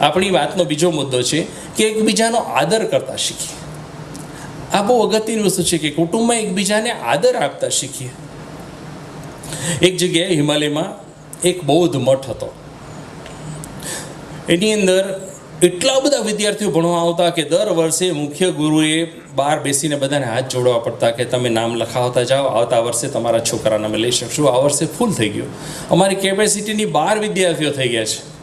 આપણી વાતનો બીજો મુદ્દો છે કે એકબીજાનો આદર કરતા શીખીએ. આ બહુ અગત્યની વસ્તુ છે કે કુટુંબમાં એકબીજાને આદર આપતા શીખીએ. એક જગ્યાએ હિમાલયમાં એક બૌદ્ધ મઠ હતો. એની અંદર એટલા બધા વિદ્યાર્થીઓ ભણવા આવતા કે દર વર્ષે મુખ્ય ગુરુએ બહાર બેસીને બધાને હાથ જોડવા પડતા કે તમે નામ લખાવતા જાઓ, આવતા વર્ષે તમારા છોકરાને અમે લઈ શકશું. આ વર્ષે ફૂલ થઈ ગયું. અમારી કેપેસિટીની બાર વિદ્યાર્થીઓ થઈ ગયા છે.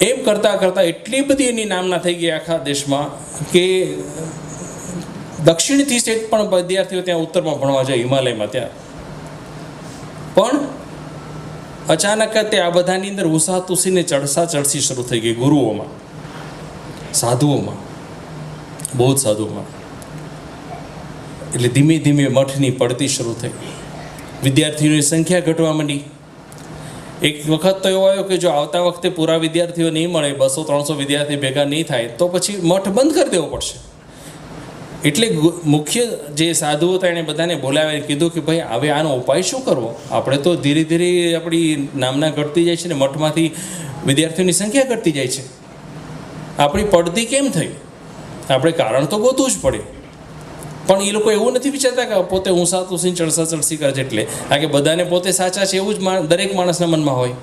એમ કરતાં કરતાં એટલી બધી એની નામના થઈ ગઈ આખા દેશમાં કે દક્ષિણથી સેટ પણ વિદ્યાર્થીઓ ત્યાં ઉત્તરમાં ભણવા જાય, હિમાલયમાં ત્યાં. પણ અચાનક તે આ બધાની અંદર ઉસાતુસીને ચડસા ચડસી શરૂ થઈ ગઈ ગુરુઓમાં, સાધુઓમાં જ સાધુઓમાં. એટલે ધીમે ધીમે મઠની પડતી શરૂ થઈ. વિદ્યાર્થીઓની સંખ્યા ઘટવા માંડી. એક વખત તો એવો આવ્યો કે જો આવતા વખતે પૂરા વિદ્યાર્થીઓ નહીં મળે, બસો, ત્રણસો વિદ્યાર્થી ભેગા નહીં થાય, તો પછી મઠ બંધ કરી દેવો પડશે. એટલે મુખ્ય જે સાધુ હતા એણે બધાને બોલાવીને કીધું કે ભાઈ, હવે આનો ઉપાય શું કરવો? આપણે તો ધીરે ધીરે આપણી નામના ઘટતી જાય છે ને મઠમાંથી વિદ્યાર્થીઓની સંખ્યા ઘટતી જાય છે. આપણી પડતી કેમ થઈ? આપણે કારણ તો ગોતવું જ પડે. પણ એ લોકો એવું નથી વિચારતા કે પોતે ઊંસા તુસીને ચડસા ચડસી કરે છે એટલે કારણ કે બધાને પોતે સાચા છે એવું જ દરેક માણસના મનમાં હોય.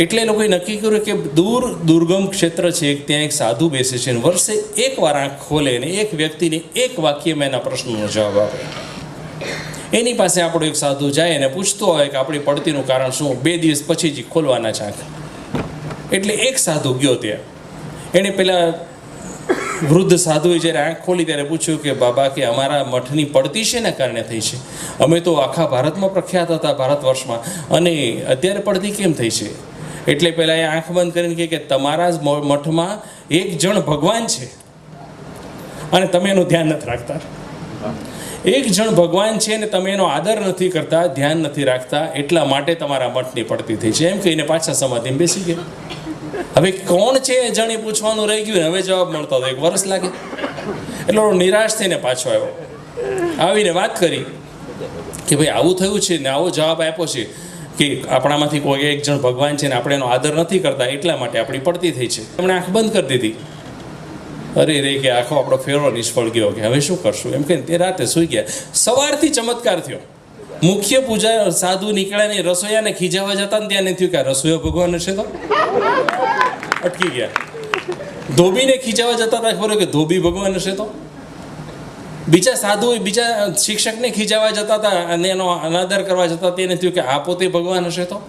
એટલે લોકોએ નક્કી કર્યું કે દૂર દુર્ગમ ક્ષેત્ર છે ત્યાં એક સાધુ બેસે છે અને વર્ષે એક વાર આંખ ખોલે અને એક વ્યક્તિને એક વાક્યમાં એના પ્રશ્નનો જવાબ આપે. એની પાસે આપણો એક સાધુ જાય અને પૂછતો હોય કે આપણી પડતીનું કારણ શું? બે દિવસ પછી જ ખોલવાના છે આંખ. એટલે એક સાધુ ગયો ત્યાં. એણે પેલા વૃદ્ધ સાધુએ જ્યારે આંખ ખોલી ત્યારે પૂછ્યું કે, બાબા, કે અમારા મઠની પડતી છે ને કારણે થઈ છે? અમે તો આખા ભારતમાં પ્રખ્યાત હતા ભારત વર્ષમાં. અને અત્યારે પડતી કેમ થઈ છે? એટલે પહેલાં એ આંખ બંધ કરીને કે, તમારા જ મઠમાં એક જણ ભગવાન છે. અને તમે એનું ધ્યાન નથી રાખતા. એક જણ ભગવાન છે ને તમે એનો આદર નથી કરતા, ધ્યાન નથી રાખતા, એટલા માટે તમારા મઠની પડતી થઈ છે. એમ કહીને પાછા સમાધિમાં બેસી ગયા. હવે કોણ છે એ પૂછવાનું રહી ગયું હવે જવાબ મળતો હતો. એક વર્ષ લાગે. એટલે નિરાશ થઈને પાછો આવ્યો. આવીને વાત કરી કે ભાઈ, આવું થયું છે ને, આવો જવાબ આપ્યો છે કે આપણામાંથી કોઈ એક જણ ભગવાન છે ને, આપણે એનો આદર નથી કરતા, એટલા માટે આપણી પડતી થઈ છે. એમણે આંખ બંધ કરી દીધી. અરે રે કે આખો આપણો ફેરો નિષ્ફળ ગયો કે હવે શું કરશું? એમ કે તે રાતે સૂઈ ગયા. સવારથી ચમત્કાર થયો. મુખ્ય પૂજા સાધુ નીકળ્યા ને રસોઈયાને ખીજાવા જતા ને ત્યાં નહીં થયું. કે આ રસોઈયો ભગવાન હશે તો? અટકી ગયા. ધોબીને ખીચાવા જતા હતા ખબર કે ધોબી ભગવાન હશે તો? બીજા સાધુ, બીજા શિક્ષકને ખીચાવા જતા હતા અને એનો અનાદર કરવા જતા તેને થયું કે આ પોતે ભગવાન હશે તો?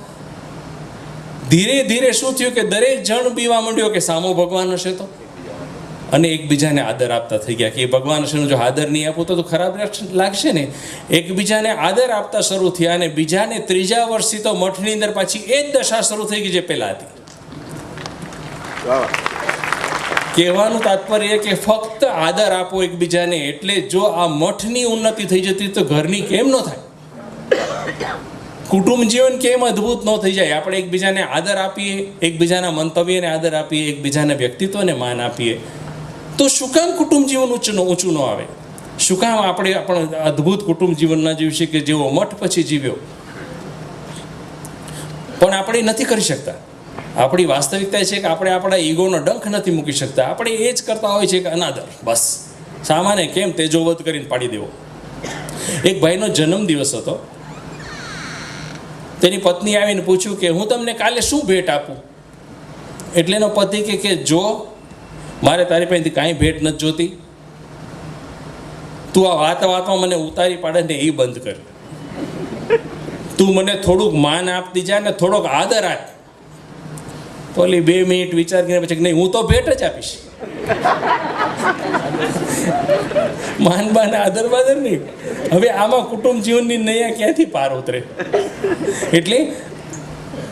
ધીરે ધીરે શું થયું કે દરેક જણ પીવા માંડ્યો કે સામો ભગવાન હશે તો? અને એકબીજાને આદર આપતા થઈ ગયા કે ભગવાન હશેનો જો આદર નહીં આપો તો ખરાબ લાગશે- ને. એકબીજાને આદર આપતા શરૂ થયા અને બીજાને ત્રીજા વર્ષથી તો મઠની અંદર પાછી એ જ દશા શરૂ થઈ ગઈ જે પહેલાં હતી. કહેવાનું તાત્પર્ય કે ફક્ત આદર આપો એકબીજાને એટલે જો આ મઠની ઉન્નતિ થઈ જતી તો ઘરની કેમ ન થાય? કુટુંબ જીવન કેમ અદ્ભુત ન થઈ જાય? આપણે એકબીજાને આદર આપીએ એકબીજાના મંતવ્યને આદર આપીએ એકબીજાના વ્યક્તિત્વને માન આપીએ. તો શું કામ કુટુંબ જીવન ઊંચું ઊંચું ન આવે. શું કામ આપણે પણ અદ્ભુત કુટુંબ જીવનના જીવી કે જેવો મઠ પછી જીવ્યો. પણ આપણે નથી કરી શકતા. આપણી વાસ્તવિકતા છે કે આપણે આપણા ઈગોનો ડંખ નથી મૂકી શકતા. આપણે એ જ કરતા હોય છે કે અનાદર. બસ. સામાન્ય કેમ તેજોવધ કરીને પાડી દેવો. એક ભાઈનો જન્મદિવસ હતો. તેની પત્ની આવીને પૂછ્યું કે હું તમને કાલે શું ભેટ આપું? એટલે એનો પતિ કે જો મારે તારી પાસેથી કાંઈ ભેટ નથી જોતી તું આ વાત વાતમાં મને ઉતારી પાડે ને એ બંધ કર. તું મને થોડુંક માન આપતી જા ને થોડોક આદર આપ. તો ઓલી બે મિનિટ વિચાર કરીને પછી નહીં, હું તો ભેટ જ આપીશ. માન બાન આદર બાદર નહીં. હવે આમાં કુટુંબ જીવનની નૈયા ક્યાંથી પાર ઉતરે? એટલે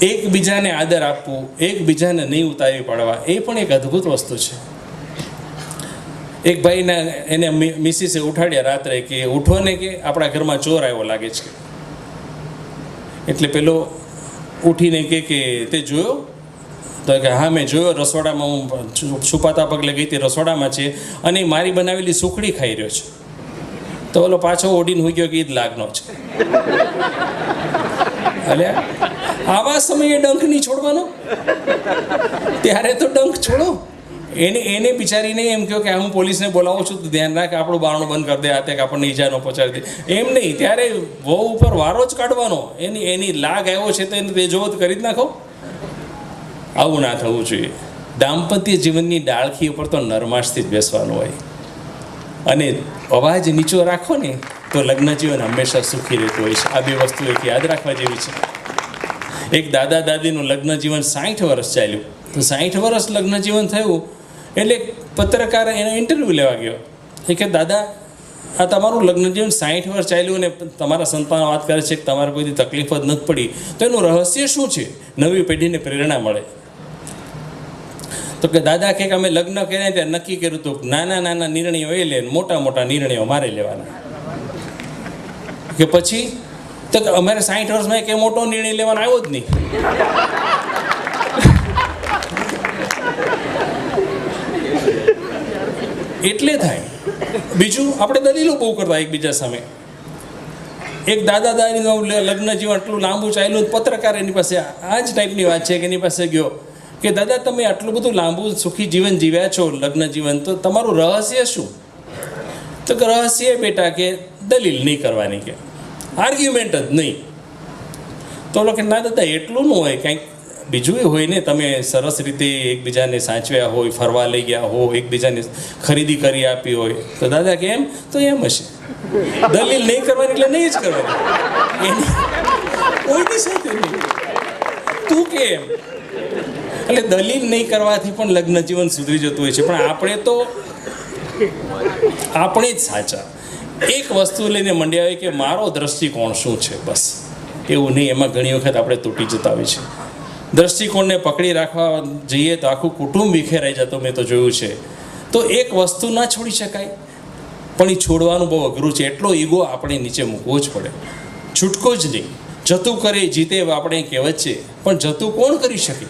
એકબીજાને આદર આપવું, એકબીજાને નહીં ઉતારી પાડવા, એ પણ એક અદ્ભુત વસ્તુ છે. એક ભાઈના એને મિસિસે ઉઠાડ્યા રાત્રે કે, ઉઠો ને કે, આપણા ઘરમાં ચોર આવ્યો લાગે છે. એટલે પેલો ઉઠીને કે કે, તે જોયો? તો કે, હા, મેં જોયો, રસોડામાં હું છુપાતા પગલે ગઈ હતી, રસોડામાં છે અને મારી બનાવેલી સુખડી ખાઈ રહ્યો છે. તો ઓલો પાછો ઓડીને હોઈ ગયો કે, ઈદ લાગનો છે. એટલે આવા સમયે ડંખ નહીં છોડવાનો? ત્યારે તો ડંખ છોડો. એને એને બિચારીને એમ કહો કે હું પોલીસને બોલાવું છું, તો ધ્યાન રાખ, આપણું બારણું બંધ કરી દે, આ તે આપણને ઈજા ન પહોંચાડી દે. એમ નહીં, ત્યારે વહુ ઉપર વારો જ કાઢવાનો. એની એની લાગ આવ્યો છે તો એને તેજોવત કરી જ નાખો. આવું ના થવું જોઈએ. દાંપત્ય જીવનની ડાળખી ઉપર તો નરમાશથી જ બેસવાનું હોય. અને અવાજ નીચો રાખો ને, તો લગ્ન જીવન હંમેશા સુખી રહેતું હોય છે. આ બે વસ્તુ એક યાદ રાખવા જેવી છે. એક દાદા દાદીનું લગ્ન જીવન સાઠ વર્ષ ચાલ્યું. તો સાઠ વર્ષ લગ્ન જીવન થયું એટલે પત્રકાર એનો ઇન્ટરવ્યૂ લેવા ગયો. એ કે, દાદા, આ તમારું લગ્ન જીવન સાઠ વર્ષ ચાલ્યું અને તમારા સંતાન વાત કરે છે કે તમારે કોઈ તકલીફ જ નથી પડી. તો એનું રહસ્ય શું છે? નવી પેઢીને પ્રેરણા મળે. તો કે, દાદા કે અમે લગ્ન કર્યા ત્યારે નક્કી કર્યું હતું નાના નાના નિર્ણયો એ લે મોટા મોટા નિર્ણયો મારે લેવાના. કે પછી, તો અમારે સાઠ વર્ષમાં કે મોટો નિર્ણય લેવાનો આવ્યો જ નહીં. એટલે થાય. બીજું, આપણે દલીલો બહુ કરતા એકબીજા સામે. એક દાદા દાદીનું લગ્ન જીવન આટલું લાંબુ ચાલ્યું પત્રકાર એની પાસે આ જ ટાઈપની વાત છે કે એની પાસે ગયો કે દાદા તમે આટલું બધું લાંબુ સુખી જીવન જીવ્યા છો લગ્ન જીવન, તો તમારું રહસ્ય શું? તો કે રહસ્ય બેટા કે દલીલ નહીં કરવાની કે. આર્ગ્યુમેન્ટ જ નહીં. તો લોકો ના દાદા, એટલું ન હોય, કંઈક બીજું એ હોય ને, તમે સરસ રીતે એકબીજાને સાચવ્યા હોય, ફરવા લઈ ગયા હો, એકબીજાને ખરીદી કરી આપી હોય, તો દાદા કેમ? તો એમ હશે. દલીલ નહીં કરવાની એટલે નહીં જ કરવાની. એની તું કેમ? એટલે દલીલ નહીં કરવાથી પણ લગ્ન જીવન સુધરી જતું હોય છે. પણ આપણે તો, આપણે જ સાચા. એક વસ્તુ લઈને મંડ્યા હોય કે મારો દ્રષ્ટિકોણ શું છે? બસ. એવું નહીં, એમાં ઘણી વખત આપણે તૂટી જતા હોય છે દ્રષ્ટિકોણને પકડી રાખવા જઈએ તો આખું કુટુંબ વિખેરાઈ જતું, મેં તો જોયું છે. તો એક વસ્તુ ના છોડી શકાય, પણ એ છોડવાનું બહુ અઘરું છે. એટલો ઈગો આપણે નીચે મૂકવો જ પડે. છૂટકો જ નહીં. જતું કરે, જીતે આપણે કહેવત છે. પણ જતું કોણ કરી શકે?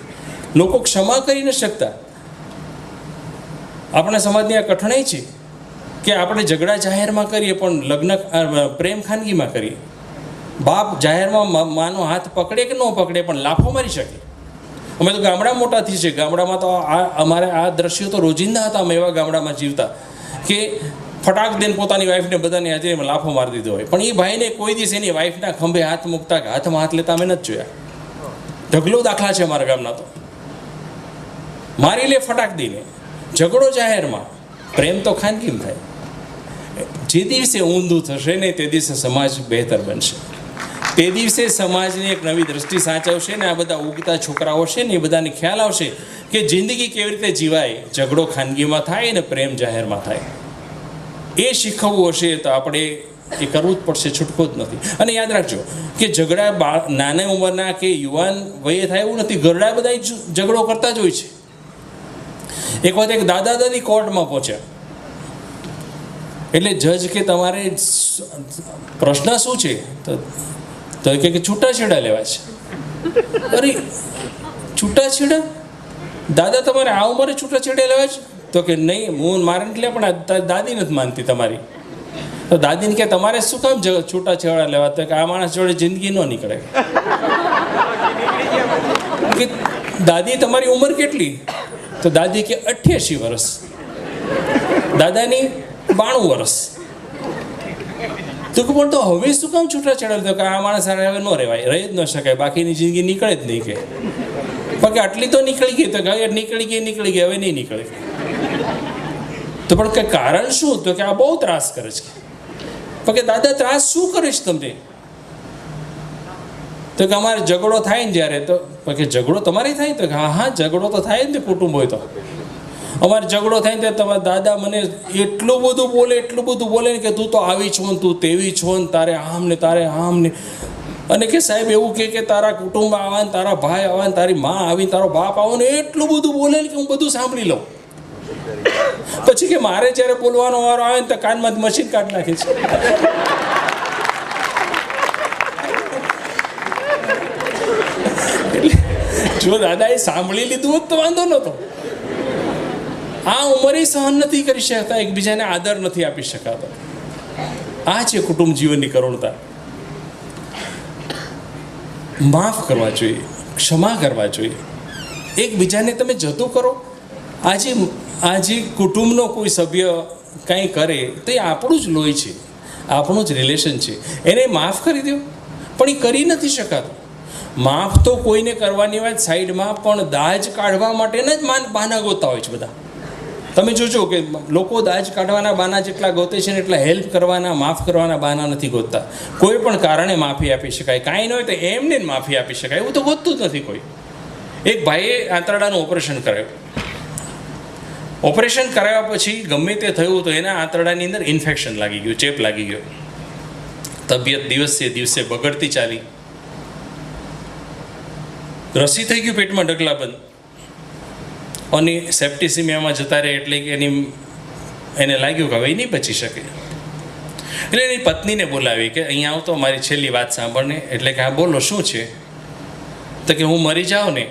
લોકો ક્ષમા કરી ન શકતા. આપણા સમાજની આ કઠણાઈ છે કે આપણે ઝઘડા જાહેરમાં કરીએ પણ લગ્ન પ્રેમ ખાનગીમાં કરીએ. બાપ જાહેરમાં માનો હાથ પકડે કે ન પકડે, પણ લાફો મારી શકે. અમે તો ગામડા મોટાથી છે ગામડામાં તો આ અમારે આ દ્રશ્યો તો રોજિંદા હતા. અમે એવા ગામડામાં જીવતા કે ફટાક દઈને પોતાની વાઈફને બધાની હાજરીમાં લાફો મારી દીધો હોય. પણ એ ભાઈને કોઈ દિવસ એની વાઈફના ખંભે હાથ મૂકતા કે હાથમાં હાથ લેતા અમે નથી જોયા. ઢગલો દાખલા છે અમારા ગામના તો. મારી લે ફટાક દઈને. ઝઘડો જાહેરમાં. પ્રેમ તો ખાનગીમ થાય. જે દિવસે ઊંધું થશે ને તે દિવસે સમાજ બહેતર બનશે. તે દિવસે સમાજની એક નવી દ્રષ્ટિ સાચવશે ને આ બધા ઉગતા છોકરાઓ છે ને એ બધાને ખ્યાલ આવશે કે જિંદગી કેવી રીતે જીવાય, ઝઘડો ખાનગીમાં થાય ને પ્રેમ જાહેરમાં થાય. એ શીખવવું હશે તો આપણે એ કરવું જ પડશે, છૂટકો જ નથી. અને યાદ રાખજો કે ઝઘડા બાળ નાના ઉંમરના કે યુવાન વયે થાય એવું નથી. ઘરડા બધા ઝઘડો કરતા જ હોય છે. એક વખત એક દાદા દાદી કોર્ટમાં પહોંચ્યા. એટલે જજ કે તમારે પ્રશ્ન શું છે? તો તો કે છૂટાછેડા લેવા છે. અરે, છૂટાછેડા? દાદા તમારે આ ઉંમરે છૂટાછેડા લેવા છે? તો કે નહીં, હું મારે લે પણ દાદી નથી માનતી તમારી. તો દાદીને કે તમારે શું કામ છૂટાછેડા લેવા? તો કે, આ માણસ જોડે જિંદગી ન નીકળે. કે, દાદી, તમારી ઉંમર કેટલી? તો દાદી કે, અઠ્યાસી વર્ષ દાદાની બાણું વર્ષ તો કે પણ તો હવે શું કામ છૂટા છૂટાછેડા તો કે આ માણસ હારે હવે ન રહેવાય. રહી જ ન શકાય. બાકીની જિંદગી નીકળે જ નહીં કે. પણ આટલી તો નીકળી ગઈ, તો કે નીકળી ગઈ નીકળી ગઈ, હવે નહીં નીકળે. તો પણ કે કારણ શું? તો કે આ બહુ ત્રાસ કરે છે. પણ કે, દાદા, ત્રાસ શું કરે છે તમને? તો કે, અમારે ઝઘડો થાય ને જ્યારે. તો કે, ઝઘડો તમારે થાય તો કે, હા હા, ઝઘડો તો થાય ને કુટુંબ હોય તો. અમારે ઝઘડો થાય ને તમારા દાદા મને એટલું બધું બોલે, એટલું બધું બોલે ને કે તું તો આવી છો ને, તું તેવી છો ને, તારે આમ ને, તારે આમ ને. અને કે સાહેબ એવું કે કે તારા કુટુંબ આવા ને, તારા ભાઈ આવા ને, તારી માં આવી તારો બાપ આવો ને, એટલું બધું બોલે ને કે હું બધું સાંભળી લઉં. પછી કે મારે જ્યારે બોલવાનો વારો આવે ને તો કાનમાં મશીન કાઢ નાખે છે. જો જો દાદાએ સાંભળી લીધું હોત તો વાંધો નહોતો. આ ઉંમરે સહન નથી કરી શકતા, એકબીજાને આદર નથી આપી શકાતા. આ છે કુટુંબ જીવનની કરુણતા. માફ કરવા જોઈએ, ક્ષમા કરવા જોઈએ. એકબીજાને તમે જતું કરો. આજે આજે કુટુંબનો કોઈ સભ્ય કંઈ કરે, તો એ આપણું જ લોહી છે, આપણું જ રિલેશન છે. એને માફ કરી દો, પણ એ કરી નથી શકાતું. માફ તો કોઈને કરવાની વાત સાઈડમાં, પણ દાજ કાઢવા માટેના જ માન બહાના ગોતા હોય છે બધા. તમે જોજો કે લોકો દાજ કાઢવાના બાના જેટલા ગોતે છે ને એટલા હેલ્પ કરવાના, માફ કરવાના બાના નથી ગોતતા. કોઈ પણ કારણે માફી આપી શકાય. કાંઈ ન હોય તો એમને માફી આપી શકાય. એવું તો ગોતતું જ નથી કોઈ. એક ભાઈએ આંતરડાનું ઓપરેશન કરાયું ઓપરેશન કરાવ્યા પછી ગમે તે થયું તો એના આંતરડાની અંદર ઇન્ફેક્શન લાગી ગયું, ચેપ લાગી ગયો. તબિયત દિવસે દિવસે બગડતી ચાલી. રસી થઈ ગયું પેટમાં ઢગલા બંધ. અને સેપ્ટિસિમિયામાં જતા રહે એટલે કે એની એને લાગ્યું કે હવે નહીં બચી શકે. એટલે એની પત્નીને બોલાવી કે અહીંયા આવતો, મારી છેલ્લી વાત સાંભળને. એટલે કે, હા, બોલો, શું છે? તો કે, હું મરી જાઉં ને.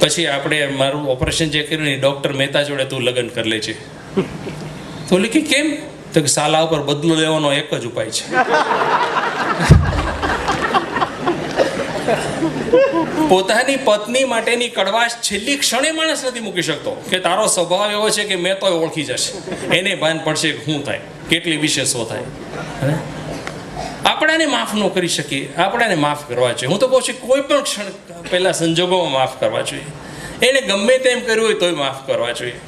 પછી આપણે મારું ઓપરેશન જે કર્યું ને ડૉક્ટર મહેતા જોડે તું લગ્ન કરી લેજે. તો ઓલી કે, કેમ? તો કે, સાલા ઉપર બદલો લેવાનો એક જ ઉપાય છે. પોતાની પત્ની માટેની કડવાશ છેલ્લી ક્ષણે માણસ નથી મૂકી શકતો. કે તારો સ્વભાવ એવો છે કે મેં તો ઓળખી જશે. એને ભાન પડશે શું થાય? કેટલી વિશેષો થાય? આપણાને માફ ન કરી શકીએ. આપણાને માફ કરવા જોઈએ. હું તો કહું છું, કોઈ પણ ક્ષણ પહેલાં સંજોગોમાં માફ કરવા જોઈએ. એને ગમે તેમ કર્યું હોય તોય માફ કરવા જોઈએ.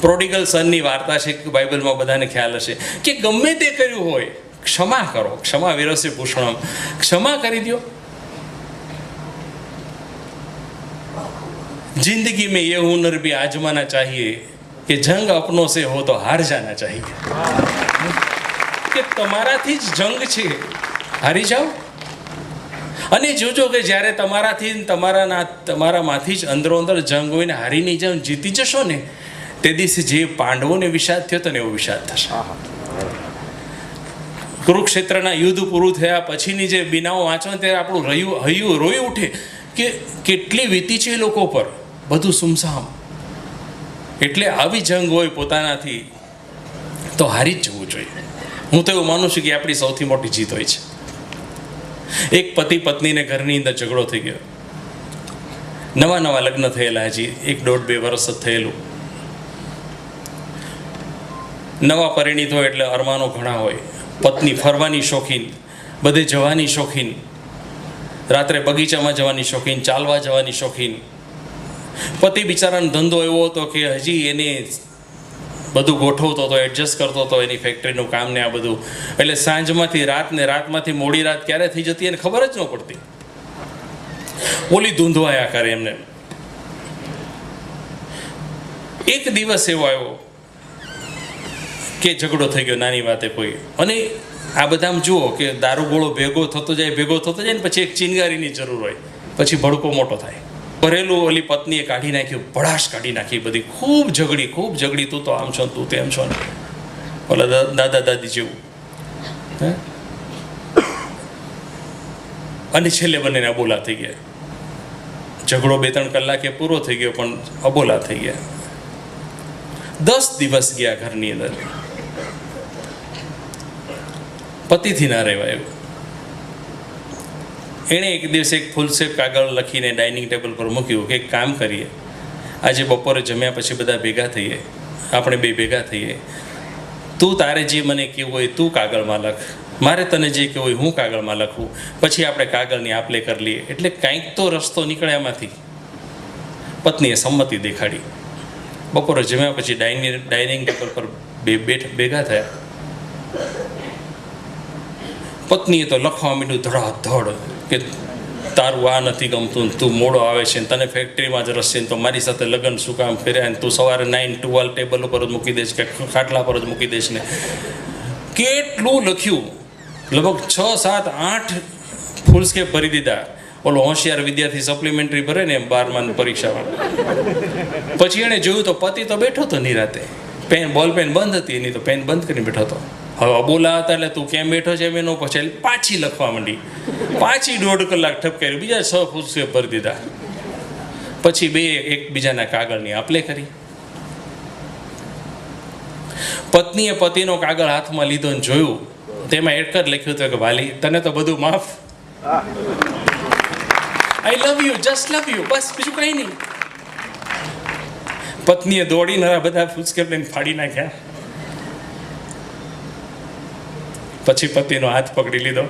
પ્રોડિગલ સનની વાર્તા છે કે બાઇબલમાં બધાને ખ્યાલ હશે કે ગમે તે કર્યું હોય, ક્ષમા કરો. ક્ષમા વિરસે ભૂષણમ ક્ષમા કરી દો जिंदगी में ये हुनर भी आजमाना चाहिए कि जंग अपनों से हो तो हार जाना चाहिए કે તમારાથી જ જંગ છે હારી જાઓ અને જોજો કે જ્યારે તમારાથી ને તમારાના તમારામાંથી જ અંદરો અંદર જંગ હોય ને હારી નહીં જાઓ જીતી જશો ને તે દિવસે જે પાંડવોને વિષાદ થયો હતો ને એવો વિષાદ થશે કુરુક્ષેત્રના યુદ્ધ પૂરું થયા પછીની જે બીનાઓ વાંચો ને ત્યારે આપણું રહ્યું હૈયું રોઈ ઉઠે કે કેટલી વીતી છે એ લોકો પર બધું સુમસામ. એટલે આવી જંગ હોય પોતાનાથી, તો હારી જ જવું જોઈએ. હું તો એવું માનું છું કે આપણી સૌથી મોટી જીત હોય છે. એક પતિ પત્નીને ઘરની અંદર ઝઘડો થઈ ગયો. નવા નવા લગ્ન થયેલા હજી એક દોઢ બે વર્ષ જ થયેલું. નવા પરિણીત હોય એટલે અરમાનો ઘણા હોય. પત્ની ફરવાની શોખીન, બધે જવાની શોખીન. રાત્રે બગીચામાં જવાની શોખીન, ચાલવા જવાની શોખીન. પતિ બિચારાનો ધંધો એવો હતો કે હજી એને બધું ગોઠવતો હતો એડજસ્ટ કરતો હતો એની ફેક્ટરીનું કામ ને આ બધું. એટલે સાંજમાંથી રાત ને રાતમાંથી મોડી રાત ક્યારે થઈ જતી એને ખબર જ ન પડતી. ઓલી ધૂંધવાયા કરે એમને. એક દિવસ એવો આવ્યો કે ઝઘડો થઈ ગયો નાની વાતે કોઈ. અને આ બધામાં જુઓ કે દારૂગોળો ભેગો થતો જાય, ભેગો થતો જાય ને પછી એક ચિનગારીની જરૂર હોય. પછી ભડકો મોટો થાય. ભરેલું ઓલી પત્નીએ કાઢી નાખ્યું, ભડાશ કાઢી નાખી બધી. ખૂબ ઝઘડી ખૂબ ઝઘડી, તું તો આમ છો તું તેમ છો ને. ઓલા દાદા દાદી જેવું. હે? અને છેલ્લે બંનેને અબોલા થઈ ગયા. ઝઘડો બે ત્રણ કલાકે પૂરો થઈ ગયો, પણ અબોલા થઈ ગયા. દસ દિવસ ગયા ઘરની અંદર. પતિથી ના રહેવાય એણે એક દિવસે એક ફૂલસેપ કાગળ લખીને ડાઇનિંગ ટેબલ પર મૂક્યું કે એક કામ કરીએ. આજે બપોરે જમ્યા પછી બધા ભેગા થઈએ. આપણે બે ભેગા થઈએ. તું તારે જે મને કહેવું હોય તું કાગળમાં લખ. મારે તને જે કહેવું હોય હું કાગળમાં લખું. પછી આપણે કાગળની આપલે કરી લઈએ. એટલે કાંઈક તો રસ્તો નીકળે એમાંથી પત્નીએ સંમતિ દેખાડી. બપોરે જમ્યા પછી ડાઇનિંગ ડાઇનિંગ ટેબલ પર બે બેઠ, ભેગા થયા. પત્નીએ તો લખવા માંડ્યું ધડાધડ. કે તારું આ નથી ગમતું તું મોડો આવે છે ને તને ફેક્ટરીમાં જ રસ છે ને તો મારી સાથે લગ્ન શું કામ કર્યા ને તું સવારે નાઇન ટુવેલ્વ ટેબલ ઉપર જ મૂકી દઈશ કે ખાટલા પર જ મૂકી દઈશ ને. કેટલું લખ્યું? લગભગ છ, સાત, આઠ ફૂલ સ્કેપ ભરી દીધા. ઓલો હોશિયાર વિદ્યાર્થી સપ્લિમેન્ટરી ભરે ને એમ બારમાની પરીક્ષામાં. પછી એણે જોયું તો પતિ તો બેઠો હતો નિરાતે. પેન બોલ પેન બંધ હતી, એની તો પેન બંધ કરીને બેઠો હતો. હવે અબોલા હતા એટલે તું કેમ બેઠો છે એમ એનો પછી પાછી લખવા માંડી. પાછી દોઢ કલાક ઠપકારી બીજા છ ફૂસકે ભરી દીધા. પછી બે એકબીજાના કાગળની આપલે કરી. પત્નીએ પતિનો કાગળ હાથમાં લીધો ને જોયું. તેમાં એક જ લખ્યું હતું કે, વાલી, તને તો બધું માફ. I love you just love you બસ, બીજું કંઈ નહીં. પત્નીએ દોડીને બધા ફૂસકેપ લઈને ફાડી નાખ્યા. પછી પતિનો હાથ પકડી લીધો.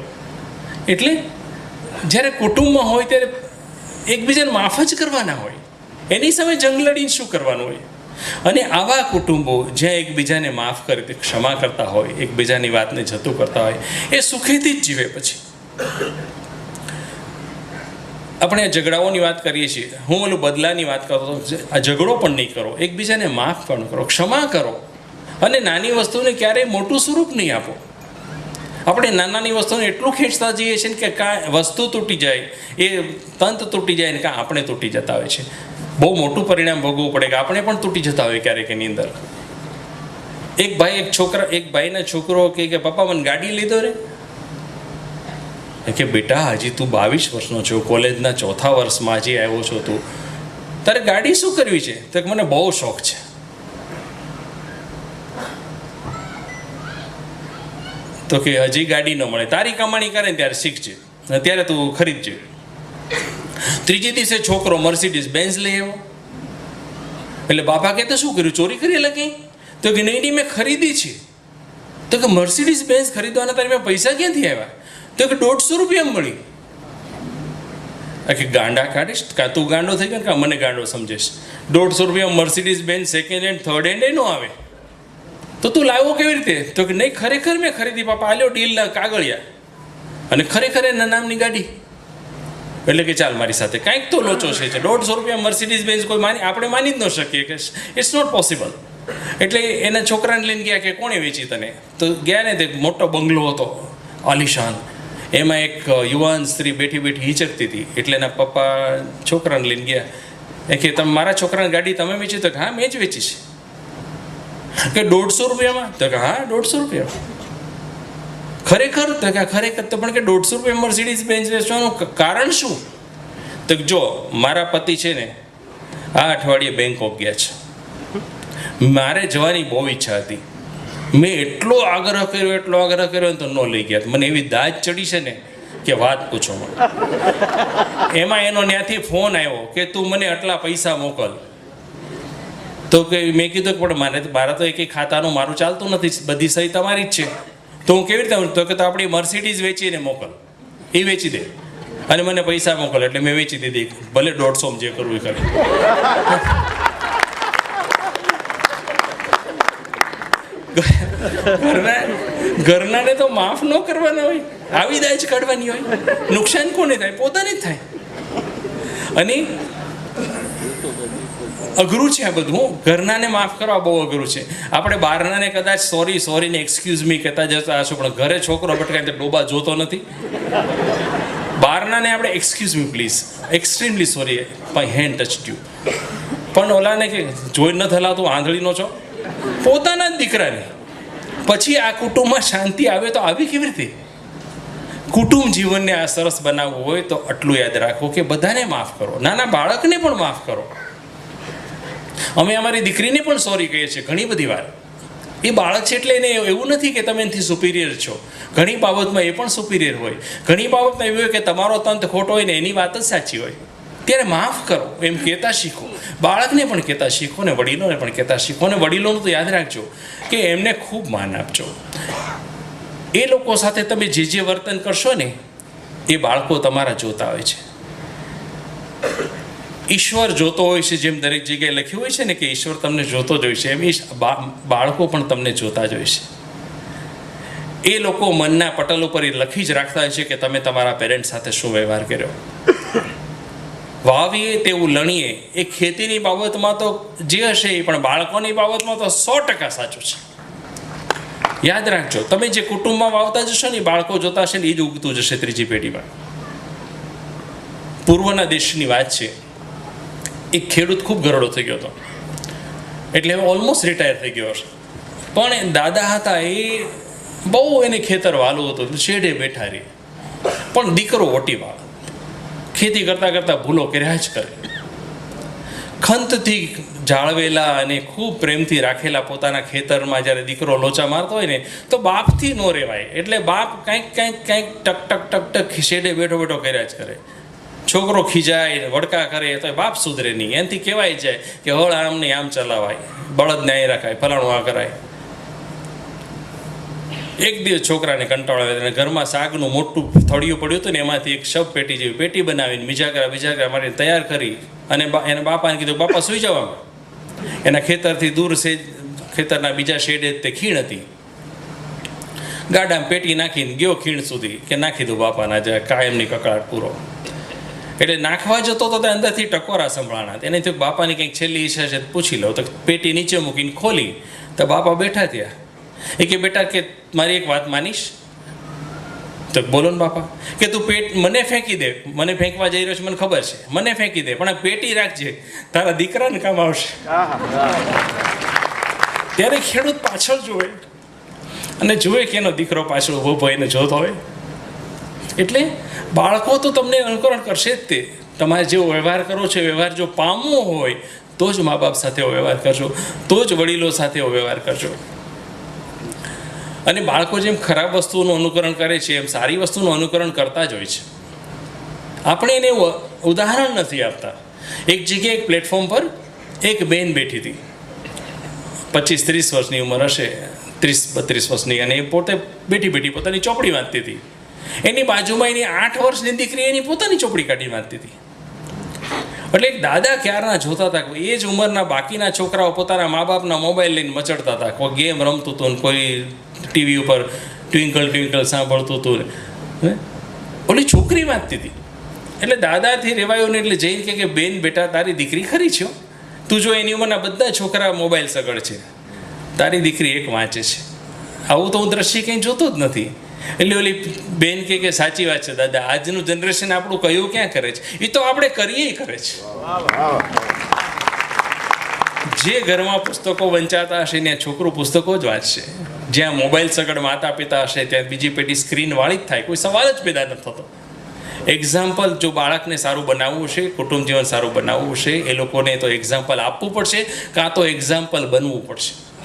એટલે જ્યારે કુટુંબમાં હોય ત્યારે એકબીજાને માફ જ કરવાના હોય. એની સામે જંગ લડીને શું કરવાનું હોય? અને આવા કુટુંબો જ્યાં એકબીજાને માફ કરી ક્ષમા કરતા હોય, એકબીજાની વાતને જતું કરતા હોય, એ સુખેથી જ જીવે પછી. આપણે ઝઘડાઓની વાત કરીએ છીએ. હું ઓલું બદલાની વાત હતો આ ઝઘડો પણ નહીં કરો. એકબીજાને માફ પણ કરો, ક્ષમા કરો. અને નાની વસ્તુને ક્યારેય મોટું સ્વરૂપ નહીં આપો. આપણે નાનાની વસ્તુને એટલું ખેંચતા જઈએ છીએ કે કાં વસ્તુ તૂટી જાય, એ તંત તૂટી જાય ને કાં આપણે તૂટી જતા હોય છે. બહુ મોટું પરિણામ ભોગવવું પડે કે આપણે પણ તૂટી જતા હોય ક્યારેક એની અંદર. એક ભાઈ, એક છોકરા, એક ભાઈના છોકરો કે કે પપ્પા મને ગાડી લીધો રે. કે બેટા, હજી તું બાવીસ વર્ષનો છો, કોલેજના ચોથા વર્ષમાં હજી આવ્યો છો તું. તારે ગાડી શું કરવી છે? તો મને બહુ શોખ છે. તો કે હજી ગાડી ન મળે. તારી કમાણી કરે ને ત્યારે શીખજે. ત્યારે તું ખરીદજે. ત્રીજે દિવસે છોકરો મર્સિડીઝ બેન્ઝ લઈ આવ્યો. એટલે બાપા કે તો શું કર્યું? ચોરી કરી લગી તો કે નહીં નહીં, મેં ખરીદી છે. તો કે મર્સિડીઝ બેન્ઝ ખરીદવાના તારી મેં પૈસા ક્યાંથી આવ્યા? તો કે દોઢસો રૂપિયા મળી. કે ગાંડા કાઢીશ. કાં તું ગાંડો થઈ ગયો કાં મને ગાંડો સમજેશ. દોઢસો રૂપિયા Mercedes Benz second hand third hand એનો આવે. તો તું લાવ્યો કેવી રીતે? તો કે નહીં, ખરેખર મેં ખરીદી, પાપા, આલ્યો ડીલના કાગળિયા. અને ખરેખર એના નામની ગાડી. એટલે કે ચાલ મારી સાથે. કાંઈક તો લોચો છે દોઢસો રૂપિયા મર્સિડીઝ બેન્ઝ કોઈ માની, આપણે માની જ ન શકીએ કે ઇટ્સ નોટ પોસિબલ એટલે એના છોકરાને લઈને ગયા કે કોણે વેચી તને? તો ગયા ને તે મોટો બંગલો હતો, આલિશાન. એમાં એક યુવાન સ્ત્રી બેઠી બેઠી હિચકતી હતી. એટલે એના પપ્પા છોકરાને લઈને ગયા. એ કે, તમે મારા છોકરાની ગાડી તમે વેચી? તો હા, મેં જ વેચી છે. કે દોઢસો રૂપિયામાં? તો કે હા, દોઢસો રૂપિયા. ખરેખર? તો કે ખરેખર તો પણ કે દોઢસો રૂપિયા મર્સિડીઝ બેન્ચ વેચવાનું કારણ શું? તો જો, મારા પતિ છે ને, આ અઠવાડિયે બેંકોક ગયા છે. મારે જવાની બહુ ઈચ્છા હતી. મેં એટલો આગ્રહ કર્યો, એટલો આગ્રહ કર્યો તો ન લઈ ગયા. મને એવી દાજ ચડી છે ને કે વાત પૂછો એમાં એનો ત્યાંથી ફોન આવ્યો કે તું મને આટલા પૈસા મોકલ. તો કે મેં કીધું કે, પણ મારે મારા તો એક ખાતાનું મારું ચાલતું નથી. બધી સહી તમારી જ છે. તો હું કેવી રીતે તો કે, તો આપણી મર્સિડીઝ વેચીને મોકલ. એ વેચી દે. અને મને પૈસા મોકલ, એટલે મેં વેચી દીધી. ભલે દોઢસો જે કરવું એ કરે. ઘરના, ઘરનાને તો માફ ન કરવાના હોય. આવી દાજ કાઢવાની હોય. નુકસાન કોને થાય? પોતાને જ થાય. અને અઘરું છે આ બધું ઘરનાને માફ કરવા બહુ અઘરું છે. આપણે બહારનાને કદાચ સોરી સોરી ને એક્સક્યુઝ મી કહેતા જતા હશું, પણ ઘરે છોકરો ભટકાય તો ડોબા જોતો નથી. બહારનાને આપણે excuse me please extremely sorry my hand touch you પણ ઓલાને કે, જોઈ ન થલાતું આંધળીનો છો? પોતાના જ દીકરાને. પછી આ કુટુંબમાં શાંતિ આવે તો આવી કેવી રીતે? કુટુંબ જીવનને આ સરસ બનાવવું હોય તો આટલું યાદ રાખો કે બધાને માફ કરો. નાના બાળકને પણ માફ કરો. અમે અમારી દીકરીને પણ સોરી કહીએ છીએ ઘણી બધી વાર. એ બાળક છે એટલે એને એવું નથી કે તમે એનાથી સુપિરિયર છો. ઘણી બાબતમાં એ પણ સુપિરિયર હોય. ઘણી બાબતમાં એવું હોય કે તમારો તંત ખોટો હોય ને એની વાત જ સાચી હોય. ત્યારે માફ કરો, એમ કહેતા શીખો. બાળકને પણ કહેતા શીખો ને વડીલોને પણ કહેતા શીખો ને વડીલોનું તો યાદ રાખજો કે એમને ખૂબ માન આપજો. એ લોકો સાથે તમે જે જે વર્તન કરશો ને, એ બાળકો તમારા જોતા હોય છે. ઈશ્વર જોતો હોય છે, જેમ દરેક જગ્યાએ લખ્યું હોય છે ને કે ઈશ્વર તમને જોતો જ હોય છે, એમ બાળકો પણ તમને જોતા જ હોય છે. એ લોકો મનના પટલ ઉપર એ લખી જ રાખતા હોય છે કે તમે તમારા પેરેન્ટ્સ સાથે શું વ્યવહાર કર્યો. વાવીએ તેવું લણીએ, એ ખેતીની બાબતમાં તો જે હશે એ પણ બાળકોની બાબતમાં તો સો ટકા સાચું છે. યાદ રાખજો, તમે જે કુટુંબમાં વાવતા જશો ને બાળકો જોતા હશે ને, એ જ ઉગતું જશે ત્રીજી પેઢીમાં. પૂર્વના દેશની વાત છે એક ખેડૂત ખૂબ ગરડો થઈ ગયો હતો. એટલે હવે ઓલમોસ્ટ રિટાયર થઈ ગયો હશે. પણ દાદા હતા એ બહુ એને ખેતર વાલું હતું શેઢે બેઠા રહી. પણ દીકરો ઓટી વાળ. ખેતી કરતાં કરતાં ભૂલો કર્યા જ કરે. ખંતથી જાળવેલા અને ખૂબ પ્રેમથી રાખેલા પોતાના ખેતરમાં જ્યારે દીકરો લોચા મારતો હોય ને, તો બાપથી ન રહેવાય એટલે બાપ કંઈક કંઈક કંઈક ટક ટક ટક ટક શેડે બેઠો બેઠો કર્યા જ કરે. છોકરો ખીજાય વડકા કરે તો બાપ સુધરે નહીં. એનાથી કહેવાય જાય કે હળ આમ નહીં આમ ચલાવાય, બળદ અહીં રખાય, ફલાણું આ કરાય. એક દિવસ છોકરાને કંટાળો આવે અને ઘરમાં શાકનું મોટું થળિયું પડ્યું હતું ને, એમાંથી એક શબ પેટી જેવી પેટી બનાવીને બીજા કરા બીજા કરા માટે તૈયાર કરી અને એને બાપાને કીધું, બાપા, સુઈ જવામાં એના ખેતરથી દૂર છે ખેતરના બીજા શેડે તે ખીણ હતી. ગાડામાં પેટી નાખીને ગયો ખીણ સુધી કે નાખી દઉં બાપાના જે, કાયમની કકળાટ પૂરો. એટલે નાખવા જતો તો તે અંદરથી ટકોરા સંભળાણા. એને થયું બાપાની કંઈક છેલ્લી ઈચ્છા છે પૂછી લો તો પેટી નીચે મૂકીને ખોલી. તો બાપા બેઠા ત્યાં એ કે બેટા કે મારી એક વાત માનીશ? તો બોલો ને બાપા. કે તું પેટ મને ફેંકી દે. મને ફેંકવા જઈ રહ્યો છે મને ખબર છે. મને ફેંકી દે. પણ આ પેટી રાખજે. તારા દીકરાને કામ આવશે. ત્યારે ખેડૂત પાછળ જોવે અને જુએ કે એનો દીકરો પાછળ ઊભો ભાઈને જોતો હોય. એટલે બાળકો તો તમને અનુકરણ કરશે જ તે. તમારે જે વ્યવહાર કરો છો વ્યવહાર જો પામવો હોય, તો જ મા બાપ સાથે વ્યવહાર કરજો, તો જ વડીલો સાથે વ્યવહાર કરજો. અને બાળકો જેમ ખરાબ વસ્તુઓનું અનુકરણ કરે છે, એમ સારી વસ્તુનું અનુકરણ કરતા જ હોય છે. આપણે એને ઉદાહરણ નથી આપતા. એક જગ્યાએ એક પ્લેટફોર્મ પર એક બેન બેઠી હતી. પચીસ ત્રીસ વર્ષની ઉંમર હશે ત્રીસ બત્રીસ વર્ષની, અને એ પોતે બેઠી બેઠી પોતાની ચોપડી વાંચતી હતી. એની બાજુમાં એની આઠ વર્ષની દીકરી એની પોતાની ચોપડી કાઢી વાંચતી હતી. એટલે એક દાદા ક્યારના જોતા હતા એ જ ઉંમરના બાકીના છોકરાઓ પોતાના મા બાપના મોબાઈલ લઈને મચડતા હતા. કોઈ ગેમ રમતું હતું કોઈ ટીવી ઉપર ટ્વિંકલ ટ્વિંકલ સાંભળતું હતું? ઓલી છોકરી વાંચતી હતી. એટલે દાદાથી રેવાયું ને એટલે જઈને કે બેન બેટા તારી દીકરી ખરી છો તું જો એની ઉંમરના બધા છોકરા મોબાઈલ સગડ છે. તારી દીકરી એક વાંચે છે. આવું તો હું દ્રશ્ય કંઈ જોતો જ નથી. એટલે ઓલી બેન કે કે સાચી વાત છે, દાદા, આજનું જનરેશન આપણું કયું ક્યાં કરે છે? એ તો આપણે કરીએ કરે છે. જે ઘરમાં પુસ્તકો વંચાતા હશે ત્યાં છોકરું પુસ્તકો જ વાંચશે. જ્યાં મોબાઈલ સગડ માતા પિતા હશે, ત્યાં બીજી પેઢી સ્ક્રીન વાળી જ થાય. કોઈ સવાલ જ પેદા નથી થતો. એક્ઝામ્પલ જો બાળકને સારું બનાવવું છે કુટુંબ જીવન સારું બનાવવું છે એ લોકોને તો એક્ઝામ્પલ આપવું પડશે, કાં તો એક્ઝામ્પલ બનવું પડશે.